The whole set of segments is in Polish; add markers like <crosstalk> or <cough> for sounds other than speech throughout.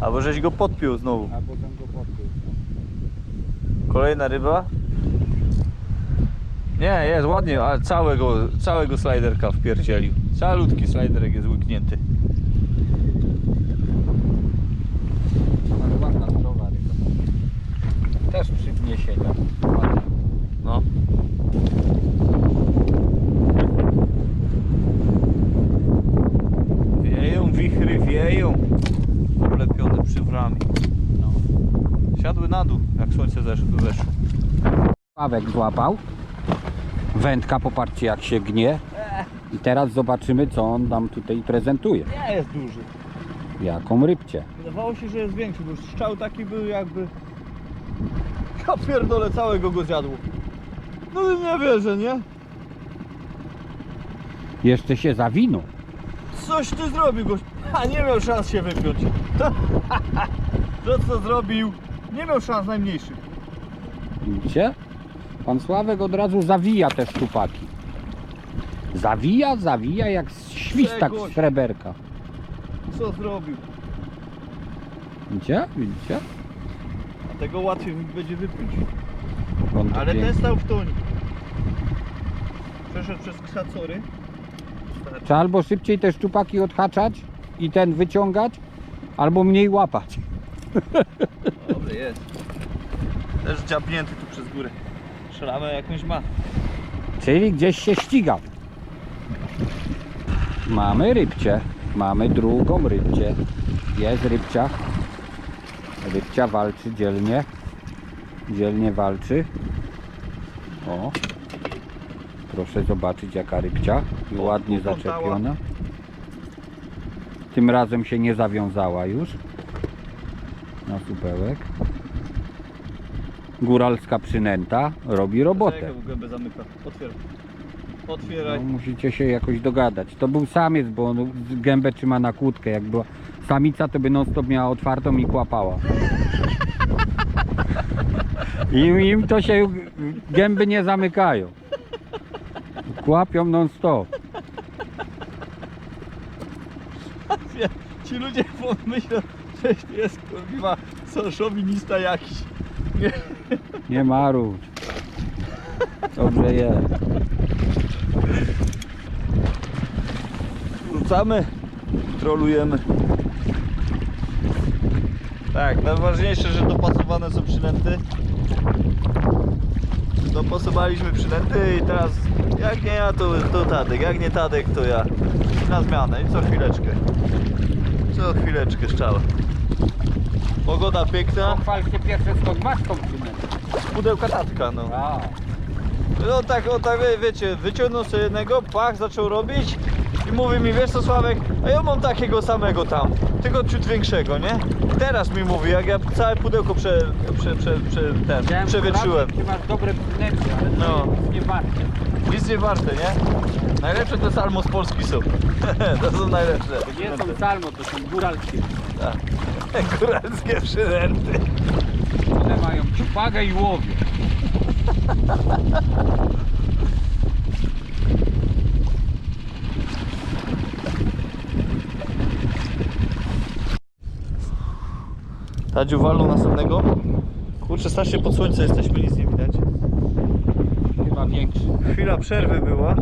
Albo żeś go podpiął znowu. Albo ten go podpiął. Kolejna ryba. Nie, jest ładnie, ale całego, całego sliderka wpierdzielił. Calutki sliderek jest łyknięty. Ale ładna, zdrowa ryba. Też przy wniesieniu. Ładna. No. Pawek złapał. Wędka, popatrzcie jak się gnie. I teraz zobaczymy co on nam tutaj prezentuje. Nie jest duży. Jaką rybcie. Wydawało się, że jest większy, bo strzał taki był jakby... Ja pierdolę, całego go zjadło. No nie wierzę, nie? Jeszcze się zawinął. Coś ty zrobił, gość. A nie miał szans się wypiąć. To, <laughs> to co zrobił, nie miał szans najmniejszych. Widzicie? Pan Sławek od razu zawija te szczupaki. Zawija, zawija jak świstak Czegoś. z sreberka. Co zrobił? Widzicie? Widzicie? A tego łatwiej mi będzie wypiąć. On Ale pięknie. ten stał w tonie. Przeszedł przez ksacory. Trzeba albo szybciej te szczupaki odhaczać i ten wyciągać, albo mniej łapać. Dobry jest. Też dziabnięty tu przez górę. Szramę jakąś ma. Czyli gdzieś się ścigał. Mamy rybcie. Mamy drugą rybcie. Jest rybcia. Rybcia walczy dzielnie. Dzielnie walczy. O. Proszę zobaczyć jaka rybcia. Ładnie zaczepiona. Tym razem się nie zawiązała już. Na supełek. Góralska przynęta robi robotę. Gębę zamyka. Otwieraj. No, musicie się jakoś dogadać. To był samiec, bo on gębę trzyma na kłódkę. Jak była samica, to by non stop miała otwartą i kłapała. Im, im to się gęby nie zamykają. Kłapią non stop. Ci ludzie pomyślą, że jest kurwa szowinista jakiś. Nie. Nie marudź. Dobrze jest. Wrzucamy, trolujemy. Tak, najważniejsze, że dopasowane są przynęty. Dopasowaliśmy przynęty i teraz jak nie ja, to, to Tadek, jak nie Tadek, to ja. Na zmianę i co chwileczkę. Co chwileczkę szczała. Pogoda piękna, Pochwal się pierwsze masz tą z pudełka tatka, no. A, No tak, o tak, wie- wiecie, wyciągnął sobie jednego, pach, zaczął robić i mówi mi, wiesz co Sławek, a ja mam takiego samego tam, tylko ciut większego, nie? Teraz mi mówi, jak ja całe pudełko prze, prze, prze, prze, ten, chciałem przewietrzyłem. Czy masz dobre przynęty, ale No. to jest nie warte. Nic nie warte, nie? Najlepsze to salmo z Polski są. <laughs> to są najlepsze. To nie są salmo, to są góralskie. Tak. <laughs> Góralskie przynęty. One mają ciupagę i łowię. <laughs> Tadziu walną następnego. Kurczę, strasznie pod słońce jesteśmy, nic nie widać. Chyba większy. Chwila przerwy była.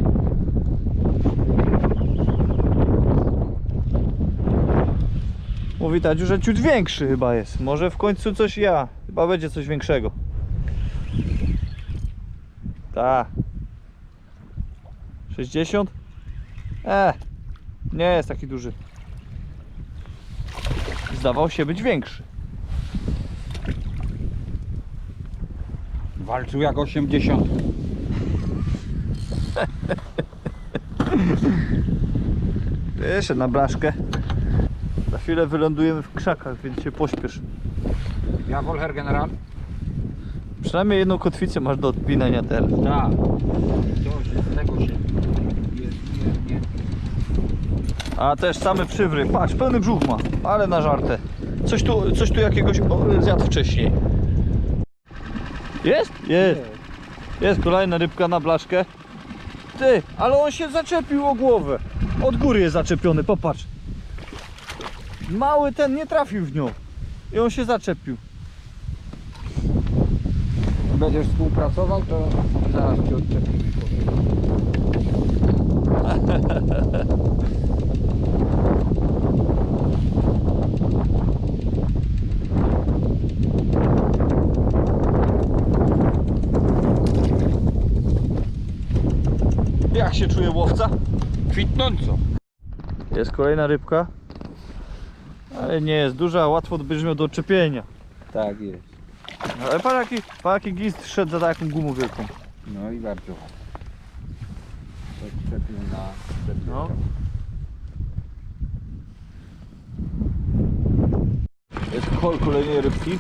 Mówi Tadziu, że ciut większy chyba jest. Może w końcu coś ja. Chyba będzie coś większego. Tak. 60? E, nie jest taki duży. Zdawał się być większy. Walczył jak 80. <laughs> Jeszcze na blaszkę. Za chwilę wylądujemy w krzakach, więc się pośpiesz. Ja Wolher General? Przynajmniej jedną kotwicę masz do odpinania teraz. Tak. Się z tego. A też same przywry. Patrz, pełny brzuch ma, ale na żartę. Coś tu, coś tu jakiegoś zjadł wcześniej. Jest? Jest. Jest kolejna rybka na blaszkę. Ty, ale on się zaczepił o głowę. Od góry jest zaczepiony, popatrz. Mały ten nie trafił w nią. i on się zaczepił. Będziesz współpracował, to zaraz cię odczepimy. <laughs> Jak się czuje łowca? Kwitnąco. Jest kolejna rybka. Ale nie jest duża, łatwo miał do odczepienia. Tak jest. Ale parę jaki, parę jaki gist szedł za taką gumą wielką. No i bardzo ładnie. Odczepił na No. Jest kol kolejnej rybki.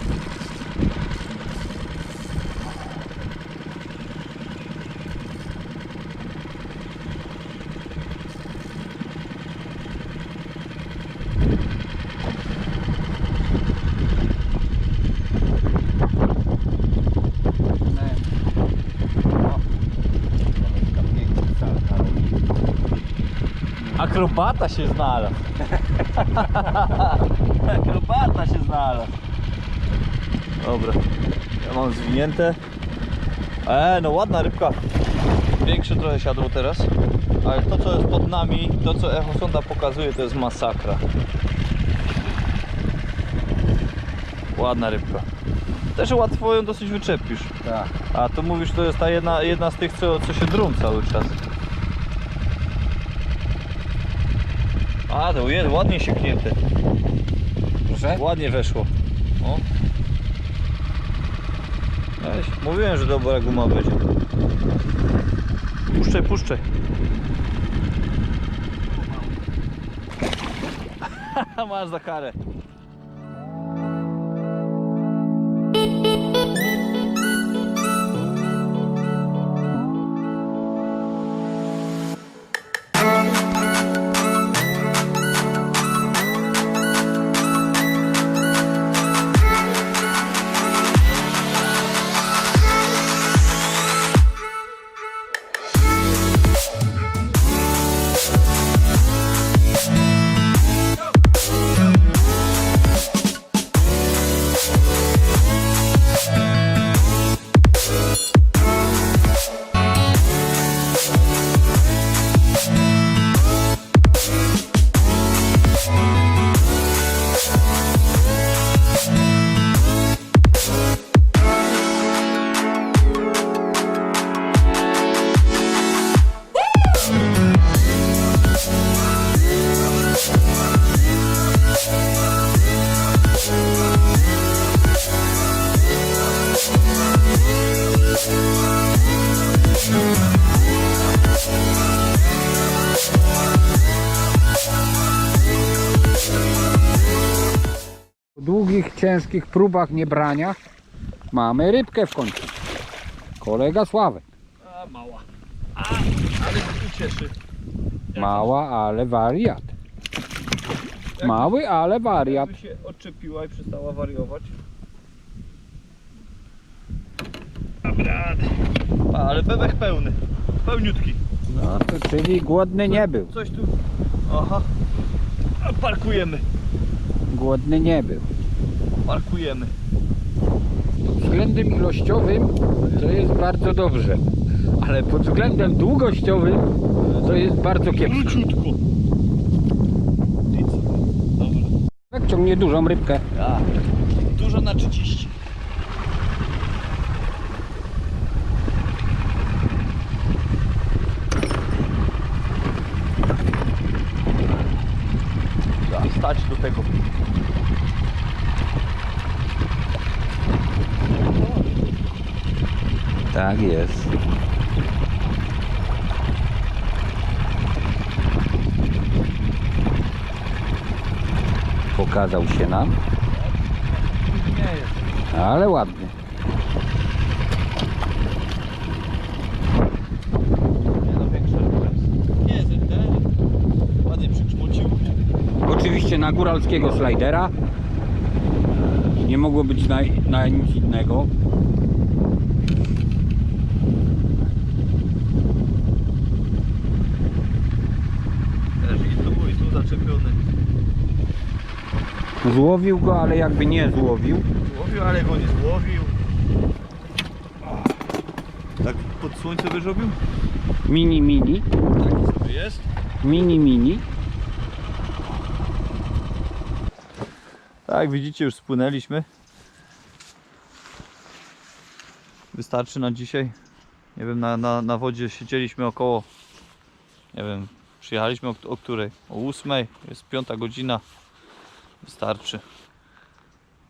Akrobata się znalazł. <laughs> Akrobata się znalazł. Dobra, ja mam zwinięte. E, no ładna rybka. Większe trochę siadło teraz. Ale to co jest pod nami, to co echo sonda pokazuje, to jest masakra. Ładna rybka. Też łatwo ją dosyć wyczepisz. Tak. A tu mówisz, to jest ta jedna, jedna z tych, co, co się drą cały czas. A, to jest ładnie sieknięte. Proszę? Ładnie weszło. O. Weź, mówiłem, że dobra guma będzie. Puszczaj, puszczaj. <laughs> Masz za karę. Ciężkich próbach niebrania mamy rybkę w końcu. Kolega Sławek. A, mała. A, ale się cieszy. Mała, ale wariat. Mały, ale wariat. Jakby się odczepiła i przestała wariować. Dobra. A, ale bebech pełny. Pełniutki. No to czyli głodny nie był. Coś tu. Aha. A, Parkujemy. Głodny nie był. Parkujemy. Pod względem ilościowym to jest bardzo dobrze. Ale pod względem długościowym to jest bardzo kiepsko. Króciutko. Dobra. Jak ciągnie dużą rybkę. A, dużo na 30. Trzeba stać do tego. Tak jest. Pokazał się nam, Nie jest. ale ładnie. Nie no. Oczywiście na góralskiego slidera. Nie mogło być na, na nic innego. Też i tu, zaczepiony. Złowił go, ale jakby nie złowił. Złowił, ale go nie złowił. Tak pod słońce wyrobił? Mini, mini. Taki sobie jest. Mini, mini. Tak, widzicie, już spłynęliśmy. Wystarczy na dzisiaj. Nie wiem, na, na, na wodzie siedzieliśmy około, nie wiem, przyjechaliśmy o, o której? O ósmej, jest piąta godzina. Wystarczy.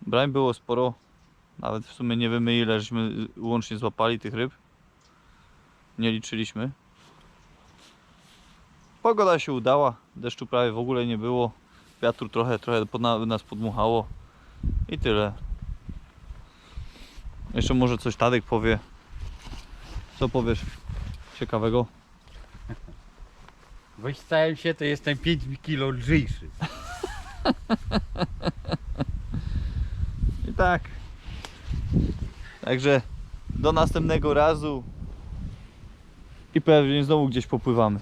Brań było sporo. Nawet w sumie nie wiemy ile żeśmy łącznie złapali tych ryb. Nie liczyliśmy. Pogoda się udała. Deszczu prawie w ogóle nie było. Wiatru trochę, trochę pod na, nas podmuchało. I tyle. Jeszcze może coś Tadek powie. Co powiesz ciekawego? Wystałem się, to jestem 5 kilo lżejszy. I tak. Także do następnego razu. I pewnie znowu gdzieś popływamy.